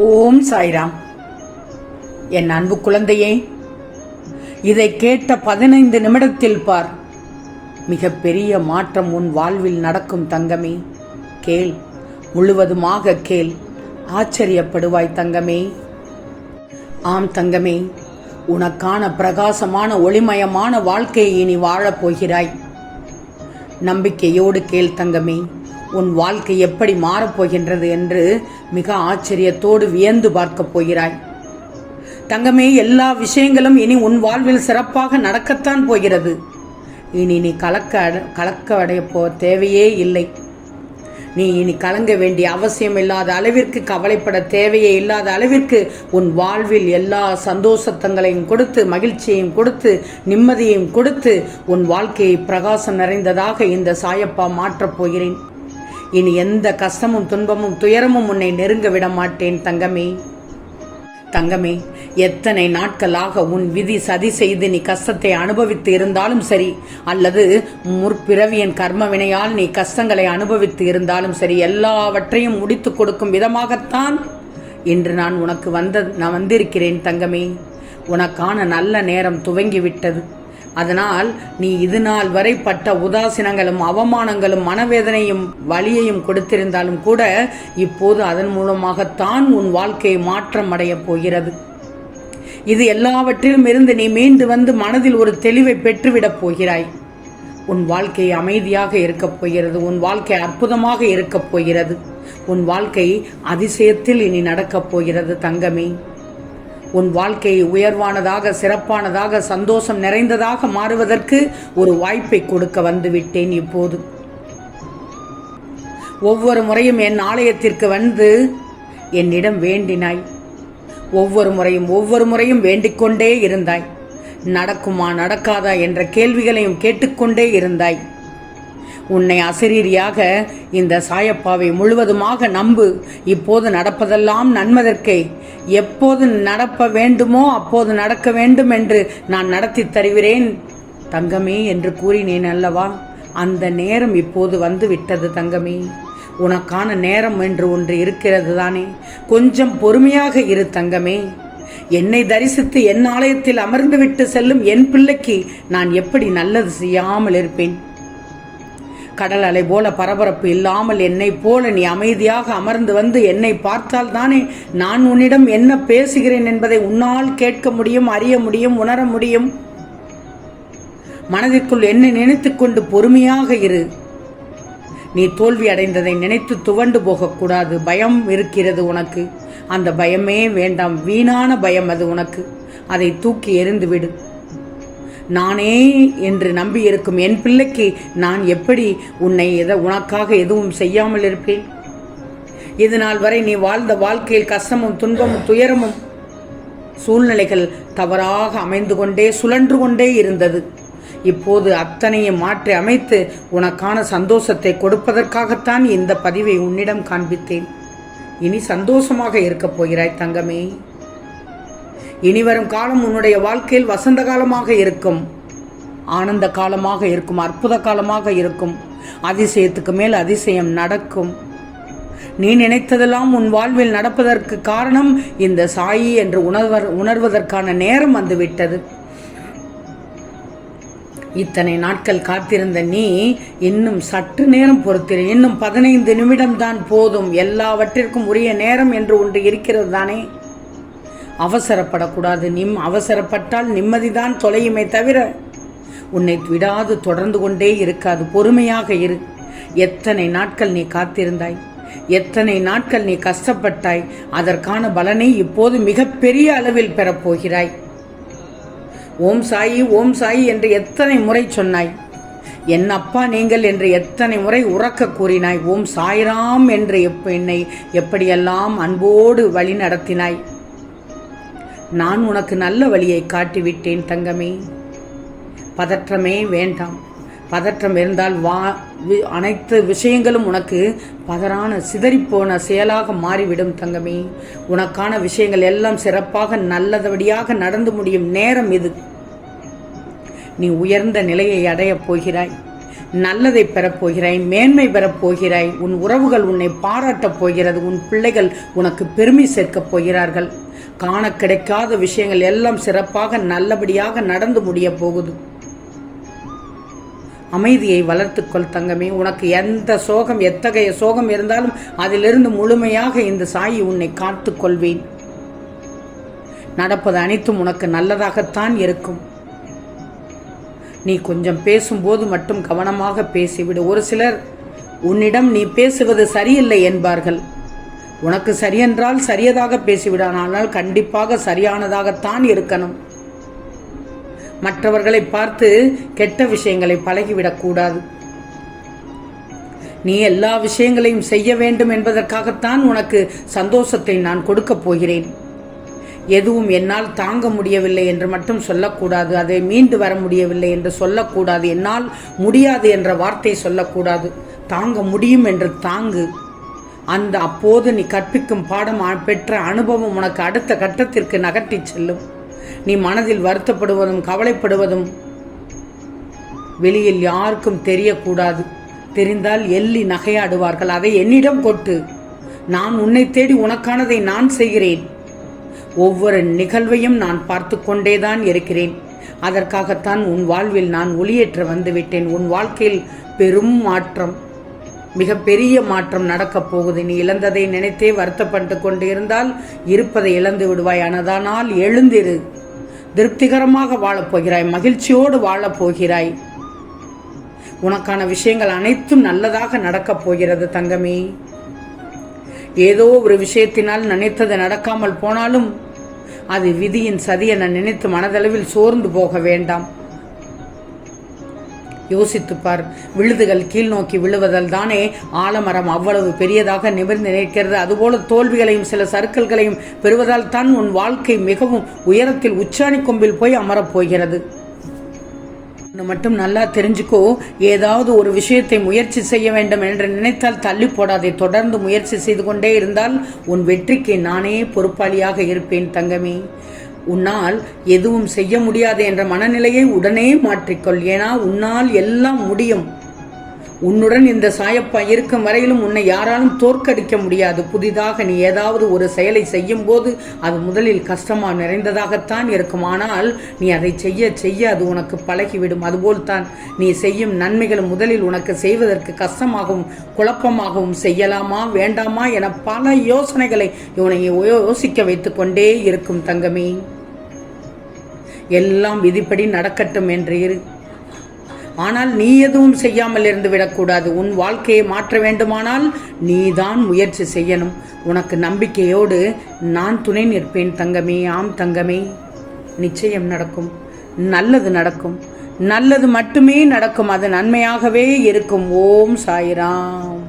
ஓம் சாய்ராம். என் அன்பு குழந்தையே இதை கேட்ட பதினைந்து நிமிடத்தில் பார். மிகப்பெரிய மாற்றம் உன் வாழ்வில் நடக்கும் தங்கமே. கேள் முழுவதுமாக கேள். ஆச்சரியப்படுவாய் தங்கமே. ஆம் தங்கமே உனக்கான பிரகாசமான ஒளிமயமான வாழ்க்கையை இனி வாழப் போகிறாய் நம்பிக்கையோடு கேள் தங்கமே. உன் வாழ்க்கை எப்படி மாறப்போகின்றது என்று மிக ஆச்சரியத்தோடு வியந்து பார்க்கப் போகிறாய். தங்கமே எல்லா விஷயங்களும் இனி உன் வாழ்வில் சிறப்பாக நடக்கத்தான் போகிறது. இனி நீ கலக்க அட- கலக்க அடைய போ தேவையே இல்லை. நீ இனி கலங்க வேண்டிய அவசியம் இல்லாத அளவிற்கு கவலைப்பட தேவையே இல்லாத அளவிற்கு உன் வாழ்வில் எல்லா சந்தோஷத்தங்களையும் கொடுத்து மகிழ்ச்சியையும் கொடுத்து நிம்மதியையும் கொடுத்து உன் வாழ்க்கையை பிரகாசம் நிறைந்ததாக இந்த சாயப்பா மாற்றப் போகிறேன். இனி எந்த கஷ்டமும் துன்பமும் துயரமும் உன்னை நெருங்க விட மாட்டேன் தங்கமே. தங்கமே எத்தனை நாட்களாக உன் விதி சதி செய்து நீ கஷ்டத்தை அனுபவித்து இருந்தாலும் சரி அல்லது முற்பிறவியின் கர்ம வினையால் நீ கஷ்டங்களை அனுபவித்து இருந்தாலும் சரி எல்லாவற்றையும் முடித்து கொடுக்கும் விதமாகத்தான் இன்று நான் உனக்கு வந்த நான் வந்திருக்கிறேன் தங்கமே. உனக்கான நல்ல நேரம் துவங்கிவிட்டது. அதனால் நீ இது நாள் வரை பட்ட உதாசீனங்களும் அவமானங்களும் மனவேதனையும் வலியையும் கொடுத்திருந்தாலும் கூட இப்போது அதன் மூலமாகத்தான் உன் வாழ்க்கை மாற்றம் அடையப் போகிறது. இது எல்லாவற்றிலும் இருந்து நீ மீண்டு வந்து மனதில் ஒரு தெளிவை பெற்றுவிடப் போகிறாய். உன் வாழ்க்கை அமைதியாக இருக்கப் போகிறது உன் வாழ்க்கை அற்புதமாக இருக்கப் போகிறது. உன் வாழ்க்கை அதிசயத்தில் இனி நடக்கப் போகிறது தங்கமே. உன் வாழ்க்கையை உயர்வானதாக சிறப்பானதாக சந்தோஷம் நிறைந்ததாக மாறுவதற்கு ஒரு வாய்ப்பை கொடுக்க வந்துவிட்டேன் இப்போது. ஒவ்வொரு முறையும் என் ஆலயத்திற்கு வந்து என்னிடம் வேண்டினாய். ஒவ்வொரு முறையும் ஒவ்வொரு முறையும் வேண்டிக்கொண்டே இருந்தாய். நடக்குமா நடக்காதா என்ற கேள்விகளையும் கேட்டுக்கொண்டே இருந்தாய். உன்னை அசரீரியாக இந்த சாயப்பாவை முழுவதுமாக நம்பு. இப்போது நடப்பதெல்லாம் நன்மதற்கே. எப்போது நடப்ப வேண்டுமோ அப்போது நடக்க வேண்டும் என்று நான் நடத்தி தருகிறேன். தங்கமே என்று கூறினேன் அல்லவா? அந்த நேரம் இப்போது வந்து விட்டது தங்கமே. உனக்கான நேரம் என்று ஒன்று இருக்கிறது தானே. கொஞ்சம் பொறுமையாக இரு தங்கமே. என்னை தரிசித்து என் ஆலயத்தில் அமர்ந்துவிட்டு செல்லும் என் பிள்ளைக்கு நான் எப்படி நல்லது செய்யாமல் இருப்பேன்? கடல் அலை போல பரபரப்பு இல்லாமல் என்னை போல நீ அமைதியாக அமர்ந்து வந்து என்னை பார்த்தால் தானே நான் உன்னிடம் என்ன பேசுகிறேன் என்பதை உன்னால் கேட்க முடியும் அறிய முடியும் உணர முடியும். மனதிற்குள் என்னை நினைத்துக்கொண்டு பொறுமையாக இரு. நீ தோல்வி அடைந்ததை நினைத்து துவண்டு போகக்கூடாது. பயம் இருக்கிறது உனக்கு. அந்த பயமே வேண்டாம். வீணான பயம் அது உனக்கு. அதை தூக்கி எறிந்துவிடு. நானே என்று நம்பியிருக்கும் என் பிள்ளைக்கு நான் எப்படி உன்னை எதை உனக்காக எதுவும் செய்யாமல் இருப்பேன்? இது நாள் வரை நீ வாழ்ந்த வாழ்க்கையில் கஷ்டமும் துன்பமும் துயரமும் சூழ்நிலைகள் தவறாக அமைந்து கொண்டே சுழன்று கொண்டே இருந்தது. இப்போது அத்தனையும் மாற்றி அமைத்து உனக்கான சந்தோஷத்தை கொடுப்பதற்காகத்தான் இந்த பதிவை உன்னிடம் காண்பித்தேன். இனி சந்தோஷமாக இருக்கப் போகிறாய் தங்கமே. இனி வரும் காலம் உன்னுடைய வாழ்க்கையில் வசந்த காலமாக இருக்கும். ஆனந்த காலமாக இருக்கும் அற்புத காலமாக இருக்கும். அதிசயத்துக்கு மேல் அதிசயம் நடக்கும். நீ நினைத்ததெல்லாம் உன் வாழ்வில் நடப்பதற்கு காரணம் இந்த சாயி என்று உணர்வர் உணர்வதற்கான நேரம் வந்துவிட்டது. இத்தனை நாட்கள் காத்திருந்த நீ இன்னும் சற்று நேரம் பொறுத்திரு. இன்னும் பதினைந்து நிமிடம்தான் போதும். எல்லாவற்றிற்கும் உரிய நேரம் என்று ஒன்று இருக்கிறது தானே? அவசரப்படக்கூடாது. நிம் அவசரப்பட்டால் நிம்மதிதான் தொலையுமே தவிர உன்னை விடாது தொடர்ந்து கொண்டே இருக்காது. பொறுமையாக இரு. எத்தனை நாட்கள் நீ காத்திருந்தாய்? எத்தனை நாட்கள் நீ கஷ்டப்பட்டாய்? அதற்கான பலனை இப்போது மிகப்பெரிய அளவில் பெறப்போகிறாய். ஓம் சாயி ஓம் சாயி என்று எத்தனை முறை சொன்னாய்? என் அப்பா நீங்கள் என்று எத்தனை முறை உறக்க கூறினாய்? ஓம் சாய்ராம் என்று என்னை எப்படியெல்லாம் அன்போடு வழி நடத்தினாய்? நான் உனக்கு நல்ல வழியை காட்டிவிட்டேன் தங்கமே. பதற்றமே வேண்டாம். பதற்றம் இருந்தால் வா அனைத்து விஷயங்களும் உனக்கு பதறான சிதறிப்போன செயலாக மாறிவிடும் தங்கமே. உனக்கான விஷயங்கள் எல்லாம் சிறப்பாக நல்லதபடியாக நடந்து முடியும் நேரம் இது. நீ உயர்ந்த நிலையை அடையப் போகிறாய். நல்லதை பெறப்போகிறாய் மேன்மை பெறப்போகிறாய். உன் உறவுகள் உன்னை பாராட்டப் போகிறது. உன் பிள்ளைகள் உனக்கு பெருமை சேர்க்கப் போகிறார்கள். காண கிடைக்காத விஷயங்கள் எல்லாம் சிறப்பாக நல்லபடியாக நடந்து முடிய போகுது. அமைதியை வளர்த்துக்கொள் தங்கமே. உனக்கு எந்த சோகம் எத்தகைய சோகம் இருந்தாலும் அதிலிருந்து முழுமையாக இந்த சாயி உன்னை காத்து கொள்வேன். நடப்பது அனைத்தும் உனக்கு நல்லதாகத்தான் இருக்கும். நீ கொஞ்சம் பேசும்போது மட்டும் கவனமாக பேசிவிடு. ஒரு சிலர் உன்னிடம் நீ பேசுவது சரியில்லை என்பார்கள். உனக்கு சரியென்றால் சரியதாக பேசிவிடான் ஆனால் கண்டிப்பாக சரியானதாகத்தான் இருக்கணும். மற்றவர்களை பார்த்து கெட்ட விஷயங்களை பழகிவிடக்கூடாது நீ எல்லா விஷயங்களையும் செய்ய வேண்டும் என்பதற்காகத்தான் உனக்கு சந்தோஷத்தை நான் கொடுக்கப் போகிறேன். எதுவும் என்னால் தாங்க முடியவில்லை என்று மட்டும் சொல்லக்கூடாது அதை மீண்டு வர முடியவில்லை என்று சொல்லக்கூடாது என்னால் முடியாது என்ற வார்த்தை சொல்லக்கூடாது. தாங்க முடியும் என்று தாங்கு. அந்த அப்போது நீ கற்பிக்கும் பாடம் பெற்ற அனுபவம் உனக்கு அடுத்த கட்டத்திற்கு நகர்த்தி செல்லும். நீ மனதில் வருத்தப்படுவதும் கவலைப்படுவதும் வெளியில் யாருக்கும் தெரியக்கூடாது. தெரிந்தால் எள்ளி நகையாடுவார்கள். அதை என்னிடம் கொட்டு. நான் உன்னை தேடி உனக்கானதை நான் செய்கிறேன். ஒவ்வொரு நிகழ்வையும் நான் பார்த்து கொண்டேதான் இருக்கிறேன். அதற்காகத்தான் உன் வாழ்வில் நான் ஒளியேற்ற வந்துவிட்டேன். உன் வாழ்க்கையில் பெரும் மாற்றம். மிகப்பெரிய மாற்றம் நடக்கப் போகுது. நீ இழந்ததை நினைத்தே வருத்தப்பட்டு கொண்டு இருந்தால் இருப்பதை இழந்து விடுவாய். ஆனதானால் எழுந்திரு. திருப்திகரமாக வாழப்போகிறாய் மகிழ்ச்சியோடு வாழப்போகிறாய் உனக்கான விஷயங்கள் அனைத்தும் நல்லதாக நடக்கப் போகிறது தங்கமே. ஏதோ ஒரு விஷயத்தினால் நினைத்தது நடக்காமல் போனாலும் அது விதியின் சதியை நான் நினைத்து மனதளவில் சோர்ந்து போக வேண்டாம். யோசித்துப்பார். விழுதுகள் கீழ் நோக்கி விழுவதால் தானே ஆலமரம் அவ்வளவு பெரியதாக நிமிர்ந்து நிற்கிறது. அதுபோல தோல்விகளையும் சில சறுக்கல்களையும் பெறுவதால் தான் உன் வாழ்க்கை மிகவும் உயரத்தில் உச்சாணி கொம்பில் போய் அமரப் போகிறது. ஒன்று மட்டும் நல்லா தெரிஞ்சுக்கோ. ஏதாவது ஒரு விஷயத்தை முயற்சி செய்ய வேண்டும் என்று நினைத்தால் தள்ளி போடாதே. தொடர்ந்து முயற்சி செய்து கொண்டே இருந்தால் உன் வெற்றிக்கு நானே பொறுப்பாளியாக இருப்பேன் தங்கமே. உன்னால் எதுவும் செய்ய முடியாது என்ற மனநிலையை உடனே மாற்றிக்கொள். ஏன்னா உன்னால் எல்லாம் முடியும். உன்னுடன் இந்த சாயப்பா இருக்கும் வரையிலும் உன்னை யாராலும் தோற்கடிக்க முடியாது. புதிதாக நீ ஏதாவது ஒரு செயலை செய்யும் போது அது முதலில் கஷ்டமா நிறைந்ததாகத்தான் இருக்கும். ஆனால் நீ அதை செய்ய செய்ய அது உனக்கு பழகிவிடும். அதுபோல்தான் நீ செய்யும் நன்மைகள் முதலில் உனக்கு செய்வதற்கு கஷ்டமாகவும் குழப்பமாகவும் செய்யலாமா வேண்டாமா என பல யோசனைகளை இவனை யோசிக்க வைத்துக்கொண்டே இருக்கும் தங்கமே. எல்லாம் விதிப்படி நடக்கட்டும் என்று இரு. ஆனால் நீ எதுவும் செய்யாமல் இருந்து விடக்கூடாது. உன் வாழ்க்கையை மாற்ற வேண்டுமானால் நீதான் முயற்சி செய்யணும். உனக்கு நம்பிக்கையோடு நான் துணை நிற்பேன் தங்கமே. ஆம் தங்கமே. நிச்சயம் நடக்கும். நல்லது நடக்கும். நல்லது மட்டுமே நடக்கும். அது நன்மையாகவே இருக்கும். ஓம் சாய்ராம்.